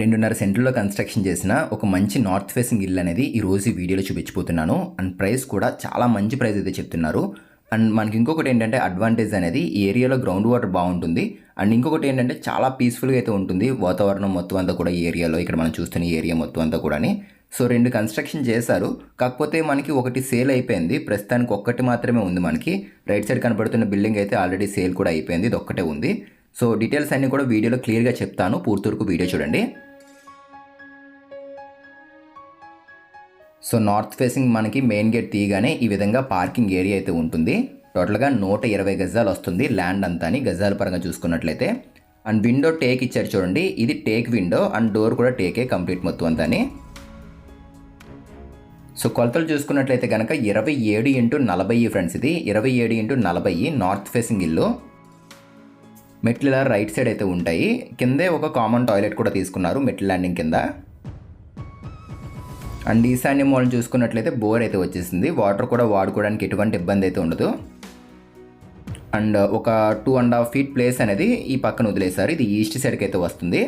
రెండున్నర సెంట్లలో కన్స్ట్రక్షన్ చేసిన ఒక మంచి నార్త్ ఫేసింగ్ ఇల్లు అనేది ఈ రోజు వీడియోలో చూపించిపోతున్నాను అండ్ ప్రైస్ కూడా చాలా మంచి ప్రైస్ అయితే చెప్తున్నారు. అండ్ మనకి ఇంకొకటి ఏంటంటే అడ్వాంటేజ్ అనేది ఈ ఏరియాలో గ్రౌండ్ వాటర్ బాగుంటుంది. అండ్ ఇంకొకటి ఏంటంటే చాలా పీస్ఫుల్గా అయితే ఉంటుంది. వాతావరణం మొత్తం అంతా కూడా ఈ ఏరియాలో ఇక్కడ మనం చూస్తున్న ఈ ఏరియా మొత్తం అంతా కూడాని. సో రెండు కన్స్ట్రక్షన్ చేశారు. కాకపోతే మనకి ఒకటి సేల్ అయిపోయింది. ప్రస్తుతానికి ఒక్కటి మాత్రమే ఉంది మనకి. రైట్ సైడ్ కనబడుతున్న బిల్డింగ్ అయితే ఆల్రెడీ సేల్ కూడా అయిపోయింది. ఇది ఒక్కటే ఉంది. సో డీటెయిల్స్ అన్నీ కూడా వీడియోలో క్లియర్గా చెప్తాను. పూర్తి వరకు వీడియో చూడండి. సో నార్త్ ఫేసింగ్ మనకి మెయిన్ గేట్ తీయగానే ఈ విధంగా పార్కింగ్ ఏరియా అయితే ఉంటుంది. టోటల్గా నూట ఇరవై గజాలు వస్తుంది ల్యాండ్ అంతా అని గజాల పరంగా చూసుకున్నట్లయితే. అండ్ విండో టేక్ ఇచ్చారు చూడండి ఇది టేక్ విండో అండ్ డోర్ కూడా టేకే కంప్లీట్ మొత్తం అంతా అని సో కొలతలు చూసుకున్నట్లయితే కనుక ఇరవై ఏడు ఇంటూ నలభై ఫ్రెండ్స్ ఇది ఇరవై ఏడు ఇంటూ నలభై నార్త్ ఫేసింగ్ ఇల్లు. మెట్లు ఇలా రైట్ సైడ్ అయితే ఉంటాయి. కిందే ఒక కామన్ టాయిలెట్ కూడా తీసుకున్నారు మెట్ల ల్యాండింగ్ కింద. అండ్ ఈశాన్య మూలం చూసుకున్నట్లయితే బోర్ అయితే వచ్చేసింది. వాటర్ కూడా వాడుకోవడానికి ఎటువంటి ఇబ్బంది అయితే ఉండదు. అండ్ ఒక two and half feet place అనేది ఈ పక్కన వదిలేశారు. ఇది ఈస్ట్ సైడ్కి అయితే వస్తుంది.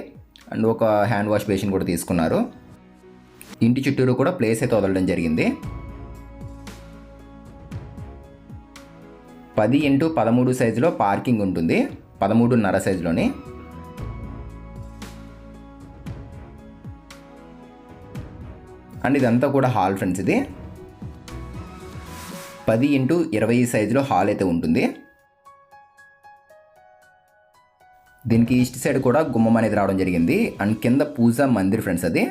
అండ్ ఒక హ్యాండ్ వాష్ బేసిన్ కూడా తీసుకున్నారు. ఇంటి చుట్టూరు కూడా ప్లేస్ అయితే వదలడం జరిగింది. పది ఇంటూ పదమూడు సైజులో పార్కింగ్ ఉంటుంది. పదమూడున్నర సైజులోని అండ్ ఇదంతా కూడా హాల్ ఫ్రెండ్స్ ఇది. పది ఇంటూ ఇరవై సైజులో హాల్ అయితే ఉంటుంది. దీనికి ఈస్ట్ సైడ్ కూడా గుమ్మం అనేది రావడం జరిగింది. అండ్ కింద పూజా మందిర్ ఫ్రెండ్స్ అది.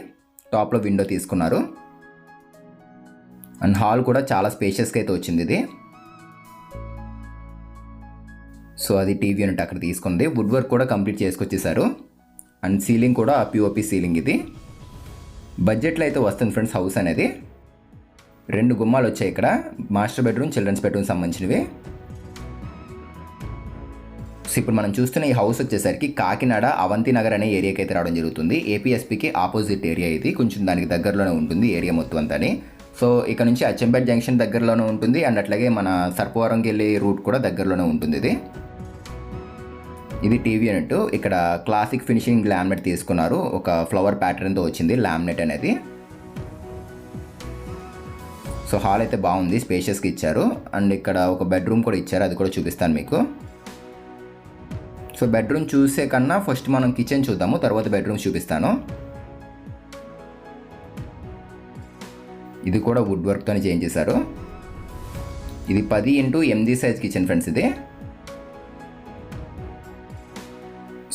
టాప్లో విండో తీసుకున్నారు. అండ్ హాల్ కూడా చాలా స్పేషియస్గా అయితే వచ్చింది ఇది. సో అది టీవీ యూనిట్ అక్కడ తీసుకుంది. వుడ్ వర్క్ కూడా కంప్లీట్ చేసుకొచ్చేసారు. అండ్ సీలింగ్ కూడా పిఓపి సీలింగ్ ఇది. బడ్జెట్లో అయితే వస్తుంది ఫ్రెండ్స్ హౌస్ అనేది. రెండు గుమ్మాలు వచ్చాయి ఇక్కడ. మాస్టర్ బెడ్రూమ్ చిల్డ్రన్స్ బెడ్రూమ్ సంబంధించినవి. సో ఇప్పుడు మనం చూస్తున్న ఈ హౌస్ వచ్చేసరికి కాకినాడ అవంతి నగర్ అనే ఏరియాకి అయితే రావడం జరుగుతుంది. ఏపీఎస్పీకి ఆపోజిట్ ఏరియా ఇది. కొంచెం దానికి దగ్గరలోనే ఉంటుంది ఏరియా మొత్తం అంతాని. సో ఇక్కడ నుంచి అచ్చంపేట జంక్షన్ దగ్గరలోనే ఉంటుంది. అండ్ అట్లాగే మన సర్పవరంకి వెళ్ళే రూట్ కూడా దగ్గరలోనే ఉంటుంది ఇది. ఇది టీవీ యూనిట్ ఇక్కడ క్లాసిక్ ఫినిషింగ్ లామినేట్ తీసుకున్నారు. ఒక ఫ్లవర్ ప్యాటర్న్తో వచ్చింది లామినేట్ అనేది. సో హాల్ అయితే బాగుంది స్పేషియస్కి ఇచ్చారు. అండ్ ఇక్కడ ఒక బెడ్రూమ్ కూడా ఇచ్చారు అది కూడా చూపిస్తాను మీకు. సో బెడ్రూమ్ చూసే కన్నా ఫస్ట్ మనం కిచెన్ చూద్దాము తర్వాత బెడ్రూమ్ చూపిస్తాను. ఇది కూడా వుడ్ వర్క్తోనే చేంజ్ చేశారు. ఇది పది ఇంటూ ఎనిమిది సైజ్ కిచెన్ ఫ్రెండ్స్ ఇది.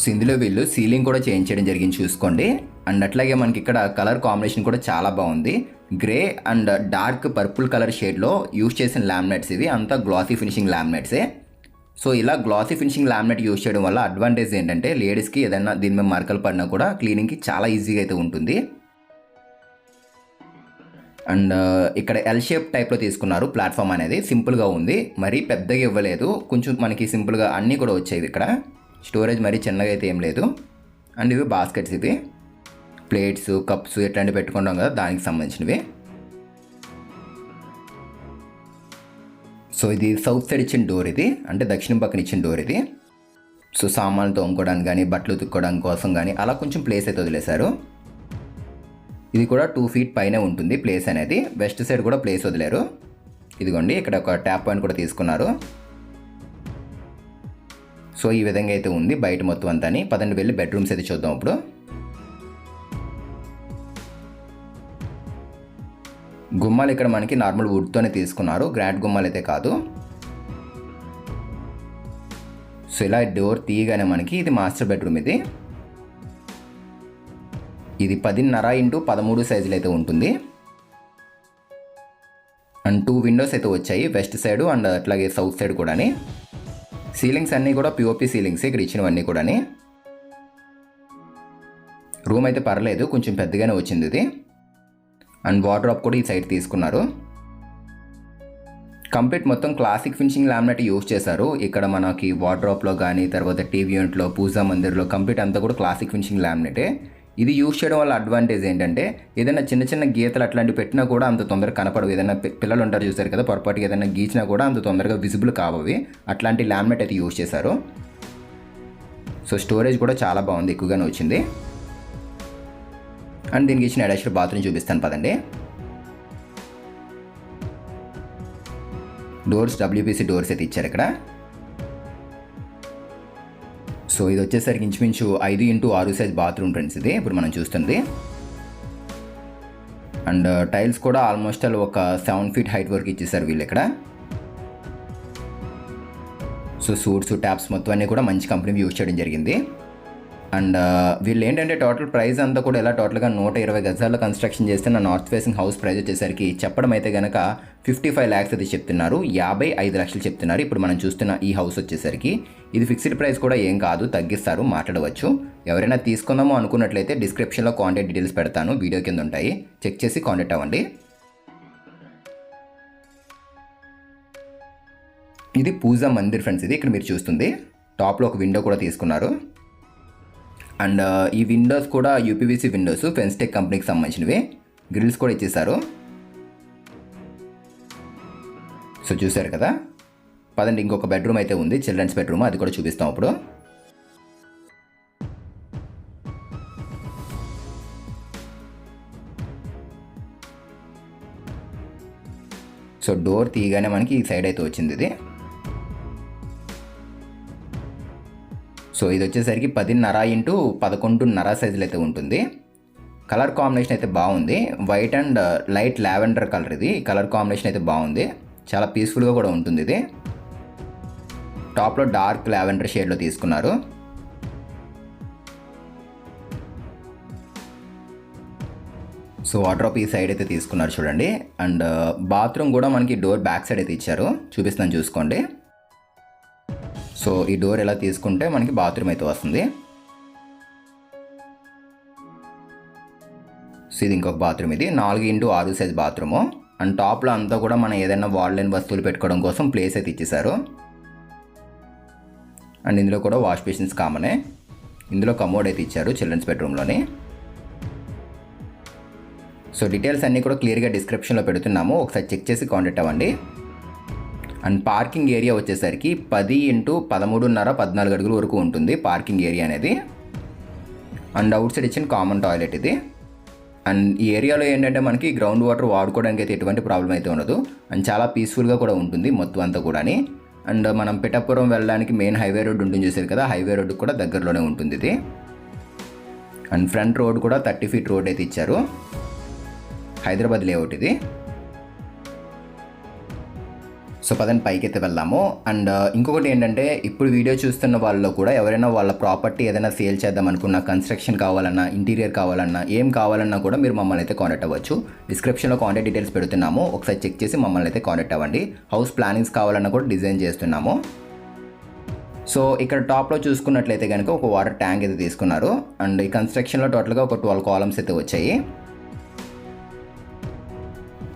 సో ఇందులో వీళ్ళు సీలింగ్ కూడా చేంజ్ చేయడం జరిగింది చూసుకోండి. అండ్ అట్లాగే మనకి ఇక్కడ కలర్ కాంబినేషన్ కూడా చాలా బాగుంది. Grey and dark purple colour షేడ్లో యూజ్ చేసిన లామినేట్స్ ఇవి. అంతా గ్లాసీ ఫినిషింగ్ లామినేట్సే. సో ఇలా గ్లాసీ ఫినిషింగ్ లామినేట్ యూజ్ చేయడం వల్ల అడ్వాంటేజ్ ఏంటంటే లేడీస్కి ఏదైనా దీని మీద మరకలు పడినా కూడా క్లీనింగ్కి చాలా ఈజీగా అయితే ఉంటుంది. అండ్ ఇక్కడ ఎల్ షేప్ టైప్లో తీసుకున్నారు ప్లాట్ఫామ్ అనేది. సింపుల్గా ఉంది. మరీ పెద్దగా ఇవ్వలేదు. కొంచెం మనకి సింపుల్గా అన్నీ కూడా వచ్చాయి ఇక్కడ. స్టోరేజ్ మరీ చిన్నగా అయితే ఏం లేదు. అండ్ ఇవి బాస్కెట్స్ ఇవి. ప్లేట్స్ కప్స్ ఇట్లాంటివి పెట్టుకుంటాం కదా దానికి సంబంధించినవి. సో ఇది సౌత్ సైడ్ ఇచ్చిన డోర్ ఇది. అంటే దక్షిణం పక్కన ఇచ్చిన డోర్ ఇది. సో సామాన్లు తోముకోవడానికి కానీ బట్టలు ఉతుక్కోవడానికి కోసం కానీ అలా కొంచెం ప్లేస్ అయితే వదిలేశారు. ఇది కూడా టూ ఫీట్ పైనే ఉంటుంది ప్లేస్ అనేది. వెస్ట్ సైడ్ కూడా ప్లేస్ వదిలేరు. ఇదిగోండి ఇక్కడ ఒక ట్యాప్ పాయింట్ కూడా తీసుకున్నారు. సో ఈ విధంగా అయితే ఉంది బయట మొత్తం అంతా పదండి వెళ్ళి బెడ్రూమ్స్ అయితే చూద్దాం ఇప్పుడు. గుమ్మాలు ఇక్కడ మనకి నార్మల్ వుడ్తోనే తీసుకున్నారు. గ్రాండ్ గుమ్మాలు అయితే కాదు. సో ఇలా డోర్ తీయగానే మనకి ఇది మాస్టర్ బెడ్రూమ్ ఇది. ఇది పదిన్నర ఇంటూ పదమూడు సైజులు అయితే ఉంటుంది. అండ్ టూ విండోస్ అయితే వచ్చాయి. వెస్ట్ సైడ్ అండ్ అట్లాగే సౌత్ సైడ్ కూడాని. సీలింగ్స్ అన్నీ కూడా పిఓపి సీలింగ్స్ ఇక్కడ ఇచ్చినవన్నీ కూడాని. రూమ్ అయితే పర్లేదు కొంచెం పెద్దగానే వచ్చింది ఇది. అండ్ వాటర్ కూడా ఈ సైడ్ తీసుకున్నారు. కంప్లీట్ మొత్తం క్లాసిక్ ఫినిషింగ్ లామినేట్ యూజ్ చేశారు. ఇక్కడ మనకి వార్డ్రాప్లో కానీ తర్వాత టీవీ యూనిట్లో పూజా మందిర్లో కంప్లీట్ అంతా కూడా క్లాసిక్ ఫినిషింగ్ లామినేటే ఇది యూజ్ చేయడం వల్ల అడ్వాంటేజ్ ఏంటంటే ఏదైనా చిన్న చిన్న గీతలు అట్లాంటివి పెట్టినా కూడా అంత తొందరగా కనపడవు. ఏదైనా పిల్లలు ఉంటారు చూసారు కదా పొరపాటుగా ఏదైనా గీచినా కూడా అంత తొందరగా విజిబుల్ కావవి. అట్లాంటి లామినేట్ అయితే యూజ్ చేశారు. సో స్టోరేజ్ కూడా చాలా బాగుంది ఎక్కువగానే వచ్చింది. అండ్ దీనికి ఇచ్చిన అటాచ్డ్ బాత్రూమ్ చూపిస్తాను పదండి. డోర్స్ డబ్ల్యూపీసీ డోర్స్ అయితే ఇచ్చారు ఇక్కడ. సో ఇది వచ్చేసరికి ఇంచుమించు ఐదు ఇంటూ ఆరు సైజ్ బాత్రూమ్ ఫ్రెండ్స్ ఇది. ఇప్పుడు మనం చూస్తుంది. అండ్ uh, టైల్స్ కూడా ఆల్మోస్ట్ ఆల్ ఒక సెవెన్ ఫీట్ హైట్ వరకు ఇచ్చేసారు వీళ్ళు ఇక్కడ. సో సూట్స్ ట్యాప్స్ మొత్తం అన్నీ కూడా మంచి కంపెనీ యూజ్ చేయడం జరిగింది. అండ్ వీళ్ళు ఏంటంటే టోటల్ ప్రైస్ అంతా కూడా ఎలా టోటల్గా నూట ఇరవై గజాల్లో కన్స్ట్రక్షన్ చేస్తే నా నార్త్ ఫేసింగ్ హౌస్ ప్రైస్ వచ్చేసరికి చెప్పడం అయితే కనుక ఫిఫ్టీ ఫైవ్ ల్యాక్స్ అయితే చెప్తున్నారు. యాభై ఐదు లక్షలు చెప్తున్నారు. ఇప్పుడు మనం చూస్తున్న ఈ హౌస్ వచ్చేసరికి ఇది ఫిక్స్డ్ ప్రైస్ కూడా ఏం కాదు తగ్గిస్తారు మాట్లాడవచ్చు. ఎవరైనా తీసుకుందామో అనుకున్నట్లయితే డిస్క్రిప్షన్లో కాంటాక్ట్ డీటెయిల్స్ పెడతాను. వీడియో కింద ఉంటాయి. చెక్ చేసి కాంటాక్ట్ అవ్వండి. ఇది పూజా మందిర్ ఫ్రెండ్స్. ఇది ఇక్కడ మీరు చూస్తుంది. టాప్లో ఒక విండో కూడా తీసుకున్నారు. అండ్ ఈ విండోస్ కూడా యూపీవీసీ విండోస్ ఫెన్స్టెక్ కంపెనీకి సంబంధించినవి. గ్రిల్స్ కూడా ఇచ్చేసారు సో చూశారు కదా? పదండి ఇంకొక బెడ్రూమ్ అయితే ఉంది. చిల్డ్రన్స్ బెడ్రూమ్ అది కూడా చూపిస్తాం ఇప్పుడు సో డోర్ తీయగానే మనకి ఈ సైడ్ అయితే వచ్చింది ఇది. సో ఇది వచ్చేసరికి పదిన్నర ఇంటూ పదకొండున్నర సైజులు అయితే ఉంటుంది. కలర్ కాంబినేషన్ అయితే బాగుంది. White and light lavender colour ఇది. కలర్ కాంబినేషన్ అయితే బాగుంది. చాలా పీస్ఫుల్గా కూడా ఉంటుంది ఇది. టాప్లో డార్క్ లావెండర్ షేడ్లో తీసుకున్నారు. సో వాటర్ ఈ సైడ్ అయితే తీసుకున్నారు చూడండి. అండ్ బాత్రూమ్ uh, కూడా మనకి డోర్ బ్యాక్ సైడ్ అయితే ఇచ్చారు. చూపిస్తాను చూసుకోండి. సో ఈ డోర్ ఎలా తీసుకుంటే మనకి బాత్రూమ్ అయితే వస్తుంది. సో ఇది ఇంకొక బాత్రూమ్ ఇది. నాలుగు ఇంటూ ఆరు సైజ్ బాత్రూము. అండ్ టాప్లో అంతా కూడా మనం ఏదైనా వాల్లైన్ వస్తువులు పెట్టుకోవడం కోసం ప్లేస్ అయితే ఇచ్చేసారు అండ్ ఇందులో కూడా వాష్ బేసిన్స్ కామనే. ఇందులో కమోడ్ అయితే ఇచ్చారు చిల్డ్రన్స్ బెడ్రూమ్లోని. సో డీటెయిల్స్ అన్నీ కూడా క్లియర్గా డిస్క్రిప్షన్లో పెడుతున్నాము. ఒకసారి చెక్ చేసి కాంటాక్ట్ అవ్వండి. అండ్ పార్కింగ్ ఏరియా వచ్చేసరికి పది ఇంటూ పదమూడున్నర పద్నాలుగు అడుగుల వరకు ఉంటుంది పార్కింగ్ ఏరియా అనేది. అండ్ అవుట్ సైడ్ ఇచ్చిన కామన్ టాయిలెట్ ఇది. అండ్ ఈ ఏరియాలో ఏంటంటే మనకి గ్రౌండ్ వాటర్ వాడుకోవడానికి అయితే ఎటువంటి ప్రాబ్లం అయితే ఉండదు. అండ్ చాలా పీస్ఫుల్గా కూడా ఉంటుంది మొత్తం అంతా కూడాని. అండ్ మనం పిఠాపురం వెళ్ళడానికి మెయిన్ హైవే రోడ్ ఉంటుంది చూసారు కదా హైవే రోడ్ కూడా దగ్గరలోనే ఉంటుంది ఇది. అండ్ ఫ్రంట్ రోడ్ కూడా థర్టీ ఫీట్ రోడ్ అయితే ఇచ్చారు. హైదరాబాద్ లేఅవుట్ ఇది. సో పదని పైకి అయితే వెళ్దాము. అండ్ uh, ఇంకొకటి ఏంటంటే ఇప్పుడు వీడియో చూస్తున్న వాళ్ళలో కూడా ఎవరైనా వాళ్ళ ప్రాపర్టీ ఏదైనా సేల్ చేద్దాం అనుకున్నా కన్స్ట్రక్షన్ కావాలన్నా ఇంటీరియర్ కావాలన్నా ఏం కావాలన్నా కూడా మీరు మమ్మల్ని అయితే కాంటాక్ట్ అవ్వచ్చు. డిస్క్రిప్షన్లో కాంటాక్ట్ డీటెయిల్స్ పెడుతున్నాము. ఒకసారి చెక్ చేసి మమ్మల్ని అయితే కాంటాక్ట్ అవ్వండి. హౌస్ ప్లానింగ్స్ కావాలన్నా కూడా డిజైన్ చేస్తున్నాము. సో ఇక్కడ టాప్లో చూసుకున్నట్లయితే కనుక ఒక వాటర్ ట్యాంక్ అయితే తీసుకున్నారు. అండ్ ఈ కన్స్ట్రక్షన్లో టోటల్గా ఒక ట్వెల్వ్ కాలమ్స్ అయితే వచ్చాయి.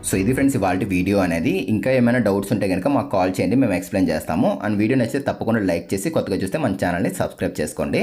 సో ఇది ఫ్రెండ్స్ ఇవాళ వీడియో అనేది. ఇంకా ఏమైనా డౌట్స్ ఉంటే కనుక మాకు కాల్ చేయండి మేము ఎక్స్ప్లెయిన్ చేస్తాము. అండ్ వీడియో నచ్చితే తప్పకుండా లైక్ చేసి కొత్తగా చూస్తే మన ఛానల్ని సబ్స్క్రైబ్ చేసుకోండి.